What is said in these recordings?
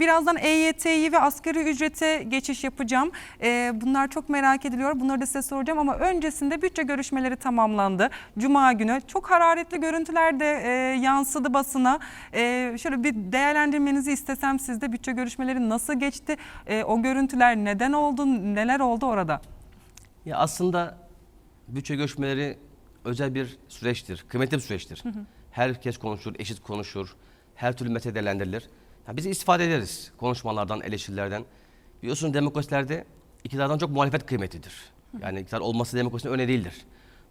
Birazdan EYT'yi ve asgari ücrete geçiş yapacağım. Ee, bunlar çok merak ediliyor. Bunları da size soracağım ama öncesinde bütçe görüşmeleri tamamlandı. Cuma günü çok hararetli görüntüler de e, yansıdı basına. Ee, şöyle bir değerlendirmenizi istesem sizde bütçe görüşmeleri nasıl geçti? Ee, o görüntüler neden oldu? Neler oldu orada? Ya aslında bütçe görüşmeleri özel bir süreçtir, kıymetli bir süreçtir. Herkes konuşur, eşit konuşur, her türlü mesele değerlendirilir. Ya biz istifade ederiz konuşmalardan, eleştirilerden. Biliyorsunuz demokrasilerde iktidardan çok muhalefet kıymetlidir. Yani iktidar olması demokrasinin öne değildir.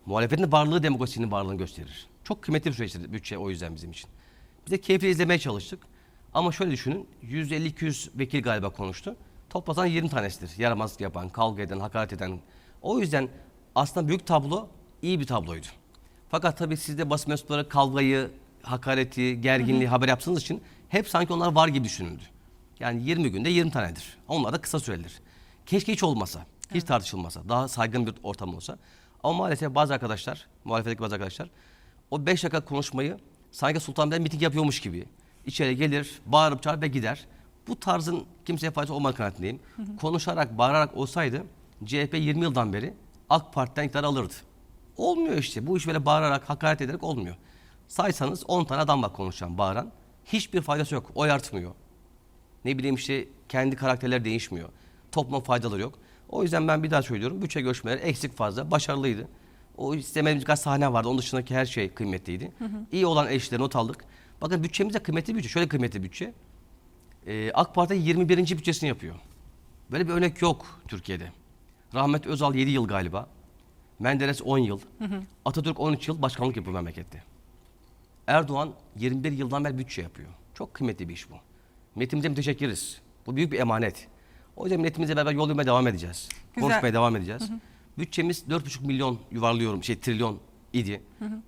Muhalefetin varlığı demokrasinin varlığını gösterir. Çok kıymetli bir süreçtir bütçe o yüzden bizim için. Biz de keyifle izlemeye çalıştık. Ama şöyle düşünün, 150-200 vekil galiba konuştu. Toplasan 20 tanesidir. Yaramazlık yapan, kavga eden, hakaret eden. O yüzden aslında büyük tablo iyi bir tabloydu. Fakat tabii siz de basın mensupları kavgayı, hakareti, gerginliği haber yaptığınız için hep sanki onlar var gibi düşünüldü. Yani 20 günde 20 tanedir. Onlar da kısa sürelidir. Keşke hiç olmasa, hiç tartışılmasa, daha saygın bir ortam olsa. Ama maalesef bazı arkadaşlar, muhalefetteki bazı arkadaşlar o 5 dakika konuşmayı sanki Sultanbeyli miting yapıyormuş gibi içeri gelir, bağırıp çağırıp ve gider. Bu tarzın kimseye faydası olmadığı kanaatindeyim. Konuşarak, bağırarak olsaydı CHP 20 yıldan beri AK Parti'den iktidar alırdı. Olmuyor işte. Bu iş böyle bağırarak, hakaret ederek olmuyor. Saysanız 10 tane adam var konuşan, bağıran. Hiçbir faydası yok. Oy artmıyor. Ne bileyim işte kendi karakterler değişmiyor. Topluma faydaları yok. O yüzden ben bir daha söylüyorum. Bütçe görüşmeleri eksik fazla, başarılıydı. O istemediğimiz birkaç sahne vardı. Onun dışındaki her şey kıymetliydi. İyi olan eşleri not aldık. Bakın bütçemiz de kıymetli bütçe. Şöyle kıymetli bütçe. Ee, AK Parti 21. bütçesini yapıyor. Böyle bir örnek yok Türkiye'de. Rahmet Özal 7 yıl galiba. Menderes 10 yıl. Atatürk 13 yıl başkanlık yapıyor memlekette. Erdoğan 21 yıldan beri bütçe yapıyor. Çok kıymetli bir iş bu. Milletimize müteşekkiriz. Bu büyük bir emanet. O yüzden milletimizle beraber yol yürümeye devam edeceğiz. Güzel. Konuşmaya devam edeceğiz. Bütçemiz 4,5 milyon yuvarlıyorum, şey trilyon idi.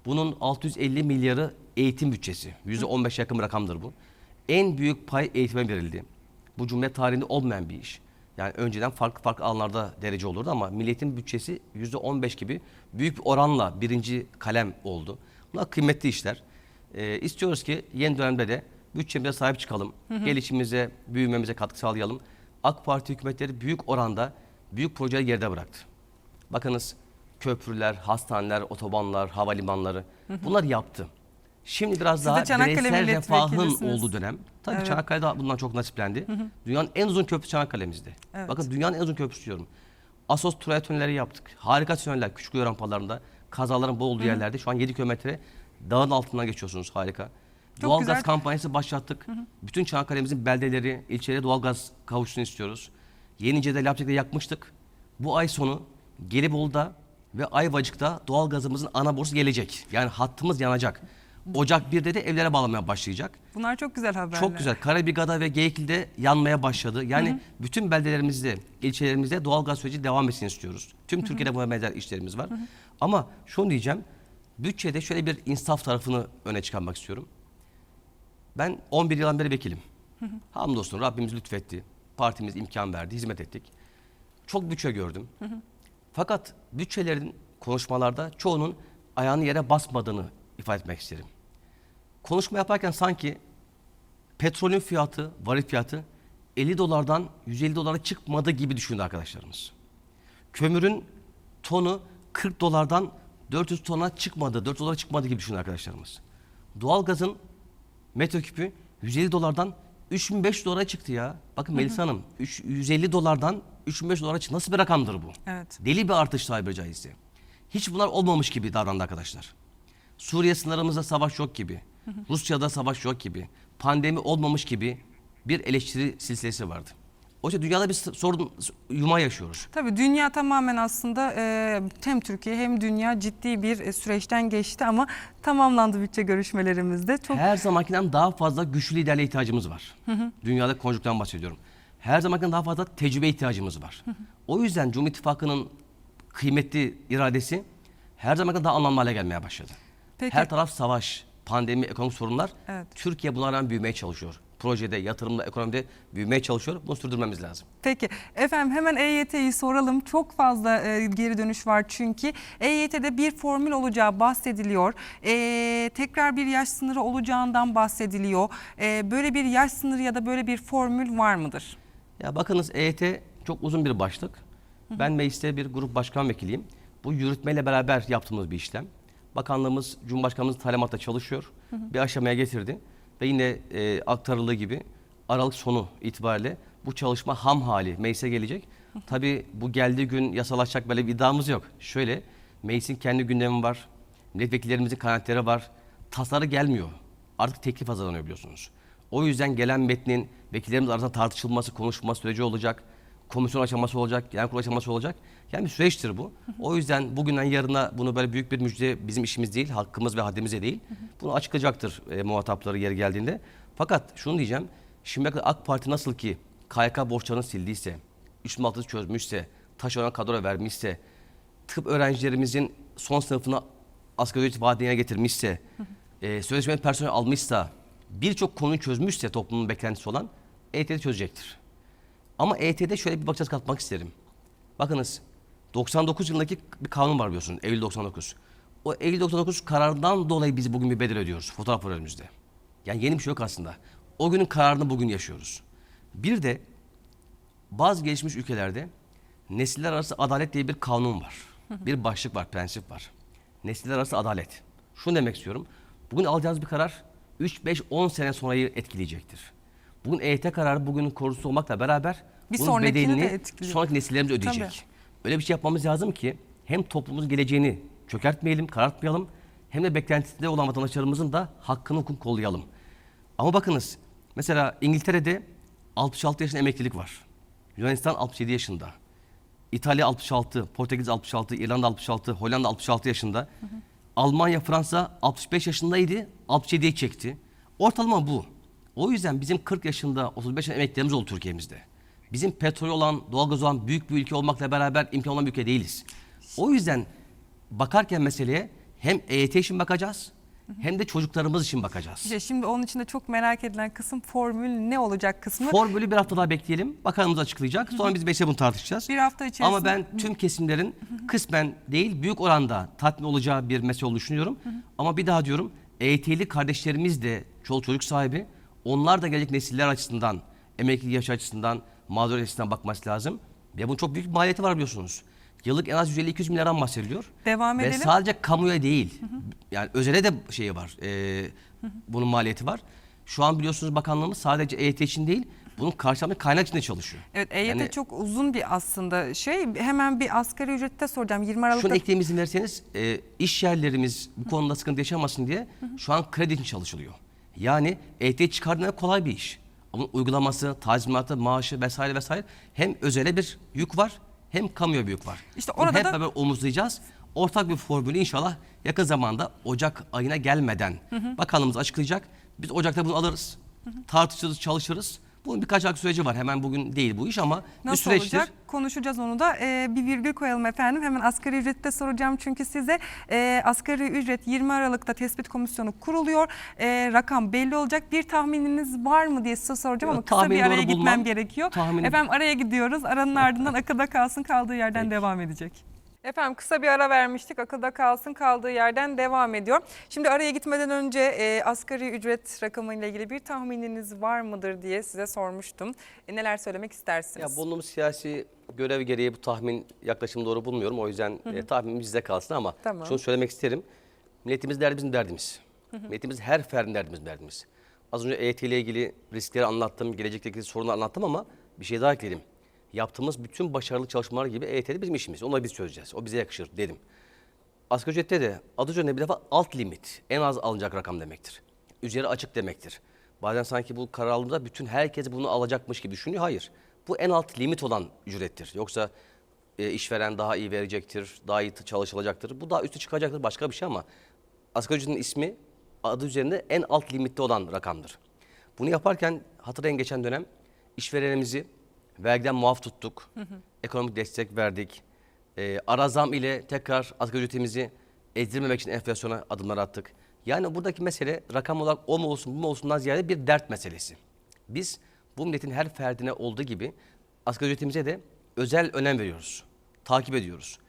Bunun 650 milyarı eğitim bütçesi. %15 yakın bir rakamdır bu. En büyük pay eğitime verildi. Bu cumhuriyet tarihinde olmayan bir iş. Yani önceden farklı farklı alanlarda derece olurdu ama milletin bütçesi %15 gibi büyük bir oranla birinci kalem oldu. Bunlar kıymetli işler. Ee, istiyoruz ki yeni dönemde de bütçemize sahip çıkalım. Gelişimize, büyümemize katkı sağlayalım. AK Parti hükümetleri büyük oranda büyük projeleri geride bıraktı. Bakınız köprüler, hastaneler, otobanlar, havalimanları bunlar yaptı. Şimdi biraz Siz daha bireysel refahın olduğu dönem. Tabii Evet. Çanakkale de bundan çok nasiplendi. Dünyanın en uzun köprüsü Çanakkale'mizde. Evet. Bakın dünyanın en uzun köprüsü diyorum. Asos Troya tünelleri yaptık. Harika tüneller küçük rampalarında. Kazaların bol olduğu yerlerde. Şu an 7 kilometre dağın altından geçiyorsunuz. Harika. Çok Doğalgaz güzel. kampanyası başlattık. Bütün Çanakkale'mizin beldeleri, ilçeleri doğalgaz kavuşsun istiyoruz. Yenice'de, Lapçık'ta yakmıştık. Bu ay sonu Gelibolu'da ve Ayvacık'ta doğalgazımızın ana borusu gelecek. Yani hattımız yanacak. Ocak 1'de de evlere bağlamaya başlayacak. Bunlar çok güzel haberler. Çok güzel. Karabiga'da ve Geyikli'de yanmaya başladı. Yani bütün beldelerimizde, ilçelerimizde doğalgaz süreci devam etsin istiyoruz. Tüm Türkiye'de buna benzer işlerimiz var. Ama şunu diyeceğim. Bütçede şöyle bir insaf tarafını öne çıkarmak istiyorum. Ben 11 yıldan beri vekilim. Hamdolsun Rabbimiz lütfetti. Partimiz imkan verdi, hizmet ettik. Çok bütçe gördüm. Fakat bütçelerin konuşmalarda çoğunun ayağını yere basmadığını ifade etmek isterim. Konuşma yaparken sanki petrolün fiyatı, varil fiyatı 50 dolardan 150 dolara çıkmadı gibi düşündü arkadaşlarımız. Kömürün tonu 40 dolardan 400 tona çıkmadı, 4 dolara çıkmadı gibi düşündü arkadaşlarımız. Doğalgazın metreküpü 150 dolardan 3500 dolara çıktı ya. Bakın Melisa Hanım, üç- 150 dolardan 3500 dolara çıktı. Nasıl bir rakamdır bu? Evet. Deli bir artış tabiri caizse. Hiç bunlar olmamış gibi davrandı arkadaşlar. Suriye sınırımızda savaş yok gibi. Rusya'da savaş yok gibi. Pandemi olmamış gibi bir eleştiri silsilesi vardı. Oysa dünyada bir sorun yuma yaşıyoruz. Tabii dünya tamamen aslında e, hem Türkiye hem dünya ciddi bir e, süreçten geçti ama tamamlandı bütçe görüşmelerimizde. Çok Her zamankinden daha fazla güçlü liderliğe ihtiyacımız var. Dünyada konjükten bahsediyorum. Her zamankinden daha fazla tecrübe ihtiyacımız var. O yüzden Cumhur İttifakı'nın kıymetli iradesi her zamankinden daha anlamlı hale gelmeye başladı. Peki. Her taraf savaş, pandemi, ekonomik sorunlar. Evet. Türkiye buna rağmen büyümeye çalışıyor. Projede, yatırımda, ekonomide büyümeye çalışıyor. Bunu sürdürmemiz lazım. Peki efendim hemen EYT'yi soralım. Çok fazla e, geri dönüş var çünkü. EYT'de bir formül olacağı bahsediliyor. E, tekrar bir yaş sınırı olacağından bahsediliyor. E, böyle bir yaş sınırı ya da böyle bir formül var mıdır? Ya bakınız EYT çok uzun bir başlık. Ben mecliste bir grup başkan vekiliyim. Bu yürütmeyle beraber yaptığımız bir işlem. Bakanlığımız, Cumhurbaşkanımız talimatla çalışıyor. Bir aşamaya getirdi. Ve yine e, aktarıldığı gibi Aralık sonu itibariyle bu çalışma ham hali meclise gelecek. Tabii bu geldiği gün yasalaşacak böyle bir iddiamız yok. Şöyle, meclisin kendi gündemi var. Milletvekillerimizin kanaatleri var. Tasarı gelmiyor. Artık teklif hazırlanıyor biliyorsunuz. O yüzden gelen metnin vekillerimiz arasında tartışılması, konuşma süreci olacak. Komisyon aşaması olacak, genel kurul aşaması olacak. Yani bir süreçtir bu. O yüzden bugünden yarına bunu böyle büyük bir müjde bizim işimiz değil, hakkımız ve haddimize değil. Bunu açıklayacaktır e, muhatapları yeri geldiğinde. Fakat şunu diyeceğim. Şimdiye kadar AK Parti nasıl ki KYK borçlarını sildiyse, 3 çözmüşse, taş olan kadro vermişse, tıp öğrencilerimizin son sınıfına asgari ücret vaadine getirmişse, e, sözleşmeli personel almışsa, birçok konuyu çözmüşse toplumun beklentisi olan EYT'de çözecektir. Ama EYT'de şöyle bir bakacağız katmak isterim. Bakınız 99 yılındaki bir kanun var biliyorsunuz Eylül 99. O Eylül 99 kararından dolayı biz bugün bir bedel ödüyoruz fotoğraf var önümüzde. Yani yeni bir şey yok aslında. O günün kararını bugün yaşıyoruz. Bir de bazı gelişmiş ülkelerde nesiller arası adalet diye bir kanun var. Bir başlık var, prensip var. Nesiller arası adalet. Şunu demek istiyorum. Bugün alacağınız bir karar 3, 5, 10 sene sonrayı etkileyecektir. Bugün EYT kararı bugünün korusu olmakla beraber Bir bunun de bedelini etkiliyor. sonraki nesillerimiz ödeyecek. Tabii. Öyle bir şey yapmamız lazım ki hem toplumumuzun geleceğini çökertmeyelim, karartmayalım hem de beklentisinde olan vatandaşlarımızın da hakkını hukuk kollayalım. Ama bakınız mesela İngiltere'de 66 yaşında emeklilik var. Yunanistan 67 yaşında. İtalya 66, Portekiz 66, İrlanda 66, Hollanda 66 yaşında. Almanya, Fransa 65 yaşındaydı, 67'ye çekti. Ortalama bu. O yüzden bizim 40 yaşında, 35 yaşında emeklilerimiz oldu Türkiye'mizde. Bizim petrol olan, doğalgaz olan büyük bir ülke olmakla beraber imkan olan bir ülke değiliz. O yüzden bakarken meseleye hem EYT için bakacağız hem de çocuklarımız için bakacağız. İşte şimdi onun için de çok merak edilen kısım formül ne olacak kısmı. Formülü bir hafta daha bekleyelim. Bakanımız açıklayacak. Sonra biz beşe bunu tartışacağız. Bir hafta içerisinde. Ama ben tüm kesimlerin kısmen değil büyük oranda tatmin olacağı bir mesele olduğunu düşünüyorum. Ama bir daha diyorum EYT'li kardeşlerimiz de çoluk çocuk sahibi. Onlar da gelecek nesiller açısından, emekli yaş açısından, mağdur açısından bakması lazım. Ve bunun çok büyük bir maliyeti var biliyorsunuz. Yıllık en az 150-200 milyardan bahsediliyor. Devam Ve edelim. sadece kamuya değil, yani özele de şeyi var, e, bunun maliyeti var. Şu an biliyorsunuz bakanlığımız sadece EYT için değil, bunun karşılamak kaynak için de çalışıyor. Evet EYT Yani- çok uzun bir aslında şey. Hemen bir asgari ücrette soracağım. 20 Aralık'ta Şunu ekleyeyim izin verirseniz, e, iş yerlerimiz bu konuda sıkıntı yaşamasın diye şu an kredi için çalışılıyor. Yani EYT çıkardığında kolay bir iş. Onun uygulaması, tazminatı, maaşı vesaire vesaire hem özele bir yük var hem kamuya bir yük var. İşte Bunu orada hep da- beraber omuzlayacağız. Ortak bir formülü inşallah yakın zamanda Ocak ayına gelmeden bakanlığımız açıklayacak. Biz Ocak'ta bunu alırız. Tartışırız, çalışırız. Bunun birkaç aylık süreci var. Hemen bugün değil bu iş ama bir Nasıl süreçtir. olacak? Konuşacağız onu da. Ee, bir virgül koyalım efendim. Hemen asgari ücrette soracağım çünkü size e, asgari ücret 20 Aralık'ta tespit komisyonu kuruluyor. E, rakam belli olacak. Bir tahmininiz var mı diye size soracağım ama kısa bir araya doğru gitmem bulmam. gerekiyor. Tahmini- Efendim araya gidiyoruz. Aranın ardından akılda kalsın kaldığı yerden devam edecek. Efendim kısa bir ara vermiştik. Akılda kalsın kaldığı yerden devam ediyor. Şimdi araya gitmeden önce e, asgari ücret rakamıyla ilgili bir tahmininiz var mıdır diye size sormuştum. E, neler söylemek istersiniz? Ya bulunduğumuz siyasi görev gereği bu tahmin yaklaşım doğru bulmuyorum. O yüzden e, tahminim size kalsın ama Tamam. şunu söylemek isterim. Milletimiz derdi bizim derdimiz. Milletimiz her ferdin derdimiz derdimiz. Az önce EYT ile ilgili riskleri anlattım, gelecekteki sorunları anlattım ama bir şey daha ekledim. Yaptığımız bütün başarılı çalışmalar gibi EYT'de bizim işimiz. Onları biz çözeceğiz. O bize yakışır dedim. Asgari ücrette de adı üzerinde bir defa alt limit, en az alınacak rakam demektir. Üzeri açık demektir. Bazen sanki bu karar aldığında bütün herkes bunu alacakmış gibi düşünüyor. Hayır. Bu en alt limit olan ücrettir. Yoksa e, işveren daha iyi verecektir, daha iyi çalışılacaktır. Bu daha üstü çıkacaktır başka bir şey ama asgari ücretin ismi adı üzerinde en alt limitte olan rakamdır. Bunu yaparken hatırlayın geçen dönem işverenimizi vergiden muaf tuttuk. Ekonomik destek verdik. E, ara zam ile tekrar asgari ücretimizi ezdirmemek için enflasyona adımlar attık. Yani buradaki mesele rakam olarak o mu olsun bu mu olsundan ziyade bir dert meselesi. Biz bu milletin her ferdine olduğu gibi asgari ücretimize de özel önem veriyoruz. Takip ediyoruz.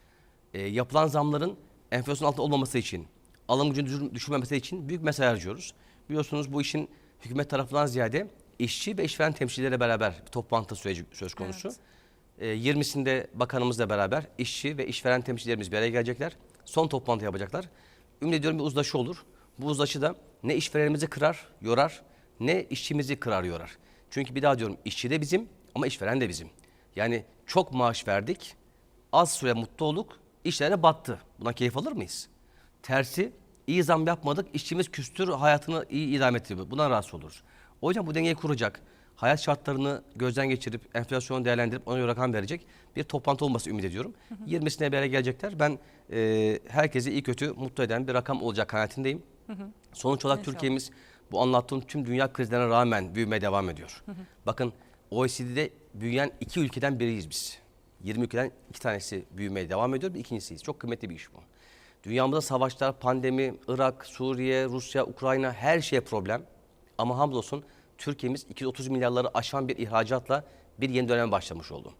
E, yapılan zamların enflasyon altında olmaması için, alım gücünün düşür- düşürmemesi için büyük mesai harcıyoruz. Biliyorsunuz bu işin hükümet tarafından ziyade işçi ve işveren temsilcileriyle beraber bir toplantı süreci söz konusu. E, 20'sinde bakanımızla beraber işçi ve işveren temsilcilerimiz bir araya gelecekler. Son toplantı yapacaklar. Ümit ediyorum bir uzlaşı olur. Bu uzlaşı da ne işverenimizi kırar, yorar, ne işçimizi kırar, yorar. Çünkü bir daha diyorum işçi de bizim ama işveren de bizim. Yani çok maaş verdik, az süre mutlu olduk, işlerine battı. Buna keyif alır mıyız? Tersi iyi zam yapmadık, işçimiz küstür, hayatını iyi idame ettiriyor. Buna rahatsız oluruz. O yüzden bu dengeyi kuracak, hayat şartlarını gözden geçirip, enflasyonu değerlendirip ona göre rakam verecek bir toplantı olması ümit ediyorum. 20'sine bir araya gelecekler. Ben e, herkesi iyi kötü mutlu eden bir rakam olacak kanaatindeyim. Sonuç olarak İnşallah. Türkiye'miz bu anlattığım tüm dünya krizlerine rağmen büyümeye devam ediyor. Bakın OECD'de büyüyen iki ülkeden biriyiz biz. 20 ülkeden iki tanesi büyümeye devam ediyor, bir ikincisiyiz. Çok kıymetli bir iş bu. Dünyamızda savaşlar, pandemi, Irak, Suriye, Rusya, Ukrayna her şeye problem. Ama hamdolsun Türkiye'miz 230 milyarları aşan bir ihracatla bir yeni döneme başlamış oldu.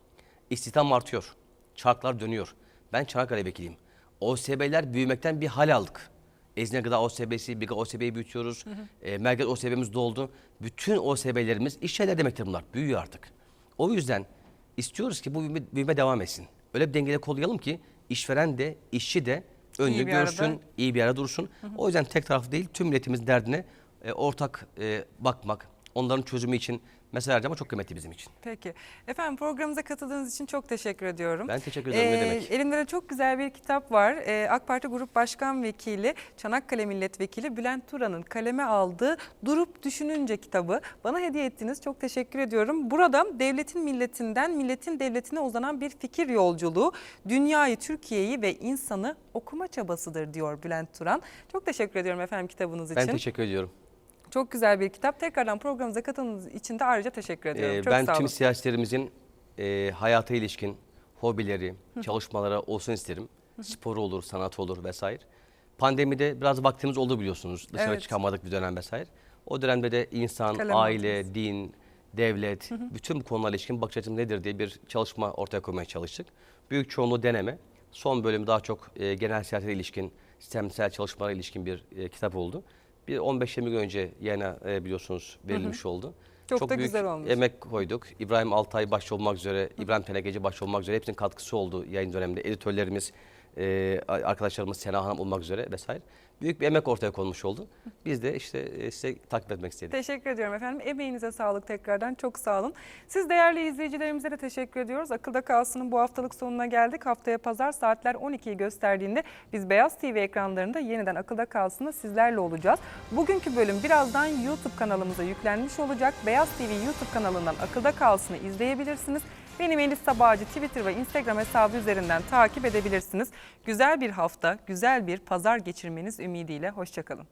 İstihdam artıyor, çarklar dönüyor. Ben Çanakkale vekiliyim. OSB'ler büyümekten bir hal aldık. Ezine Gıda OSB'si, Biga OSB'yi büyütüyoruz. E, Merkez OSB'miz doldu. Bütün OSB'lerimiz iş şeyler demektir bunlar. Büyüyor artık. O yüzden istiyoruz ki bu büyüme, büyüme devam etsin. Öyle bir dengede kollayalım ki işveren de, işçi de önünü İyi görsün, arada. iyi bir arada dursun. O yüzden tek taraflı değil, tüm milletimizin derdine e, ortak e, bakmak, onların çözümü için mesaj harcamak çok kıymetli bizim için. Peki. Efendim programımıza katıldığınız için çok teşekkür ediyorum. Ben teşekkür ederim, ne demek. Elimde de çok güzel bir kitap var. Ee, AK Parti Grup Başkan Vekili, Çanakkale Milletvekili Bülent Turan'ın kaleme aldığı Durup Düşününce kitabı. Bana hediye ettiniz. Çok teşekkür ediyorum. Burada devletin milletinden milletin devletine uzanan bir fikir yolculuğu. Dünyayı, Türkiye'yi ve insanı okuma çabasıdır diyor Bülent Turan. Çok teşekkür ediyorum efendim kitabınız Ben için. teşekkür ediyorum. Çok güzel bir kitap. Tekrardan programımıza katıldığınız için de ayrıca teşekkür ediyorum. Ee, çok ben sağ olun. tüm siyasetlerimizin e, hayata ilişkin hobileri, çalışmalara olsun isterim. Sporu olur, sanatı olur vesaire. Pandemide biraz vaktimiz oldu biliyorsunuz. Dışarı Evet. çıkamadık bir dönem vesaire. O dönemde de insan, Kalem aile, din, devlet, bütün bu konularla ilişkin bakış açım nedir diye bir çalışma ortaya koymaya çalıştık. Büyük çoğunluğu deneme. Son bölüm daha çok e, genel siyasete ilişkin, sistemsel çalışmalara ilişkin bir e, kitap oldu. Bir 15-20 gün önce yayına e, biliyorsunuz verilmiş oldu. Çok da büyük güzel olmuş. emek koyduk. İbrahim Altay başta olmak üzere, İbrahim Tenekeci başta olmak üzere hepsinin katkısı oldu yayın döneminde. Editörlerimiz, e, arkadaşlarımız Sena Hanım olmak üzere vesaire. Büyük bir emek ortaya konmuş oldu. Biz de işte e, size takip etmek istedik. Teşekkür ediyorum efendim. Emeğinize sağlık tekrardan. Çok sağ olun. Siz değerli izleyicilerimize de teşekkür ediyoruz. Akılda Kalsın'ın bu haftalık sonuna geldik. Haftaya pazar saatler 12'yi gösterdiğinde biz Beyaz TV ekranlarında yeniden Akılda Kalsın'da sizlerle olacağız. Bugünkü bölüm birazdan YouTube kanalımıza yüklenmiş olacak. Beyaz TV YouTube kanalından Akılda Kalsın'ı izleyebilirsiniz. Benim Elis Sabahcı Twitter ve Instagram hesabı üzerinden takip edebilirsiniz. Güzel bir hafta, güzel bir pazar geçirmeniz ümidiyle. Hoşçakalın.